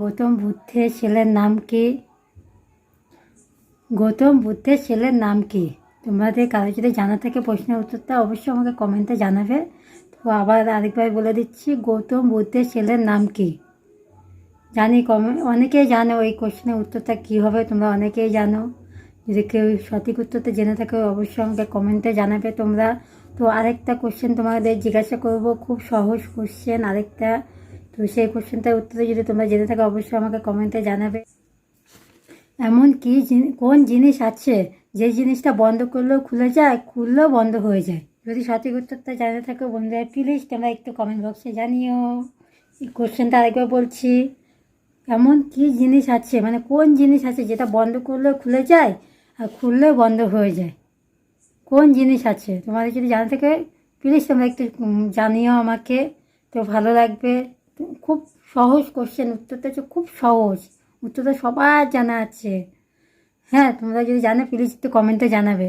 গৌতম বুদ্ধের ছেলের নাম কি? গৌতম বুদ্ধের ছেলের নাম কি? তোমাদের কারও যদি জানা থাকে প্রশ্নের উত্তরটা অবশ্যই আমাকে কমেন্টে জানাবে। তো আবার আরেকবার বলে দিচ্ছি, গৌতম বুদ্ধের ছেলের নাম কি? জানি কমে, অনেকেই জানো ওই কোশ্চেনের উত্তরটা কী হবে, তোমরা অনেকেই জানো। যদি কেউ সঠিক উত্তরটা জেনে থাকে অবশ্যই আমাকে কমেন্টে জানাবে তোমরা। তো আরেকটা কোশ্চেন তোমাদের জিজ্ঞাসা করব, খুব সহজ কোশ্চেন আরেকটা তো সেই কোশ্চেনটার উত্তরে যদি তোমরা জেনে থাকো, অবশ্যই আমাকে কমেন্টে জানাবে। এমন কি কোন জিনিস আছে যে জিনিসটা বন্ধ করলেও খুলে যায়, খুললেও বন্ধ হয়ে যায়? যদি সঠিক উত্তরটা জানে থাকো বন্ধুরা প্লিজ তোমরা একটু কমেন্ট বক্সে জানিও। এই কোশ্চেনটা আরেকবার বলছি, এমন কি জিনিস আছে মানে কোন জিনিস আছে যেটা বন্ধ করলেও খুলে যায় আর খুললেও বন্ধ হয়ে যায়? কোন জিনিস আছে? তোমাদের যদি জানা থাকে প্লিজ তোমরা একটু জানিও আমাকে। তো ভালো লাগবে। খুব সহজ কোশ্চেন উত্তরটা হচ্ছে খুব সহজ। উত্তরটা সবার জানা আছে। হ্যাঁ তোমরা যদি জানো প্লিজ একটু কমেন্টে জানাবে।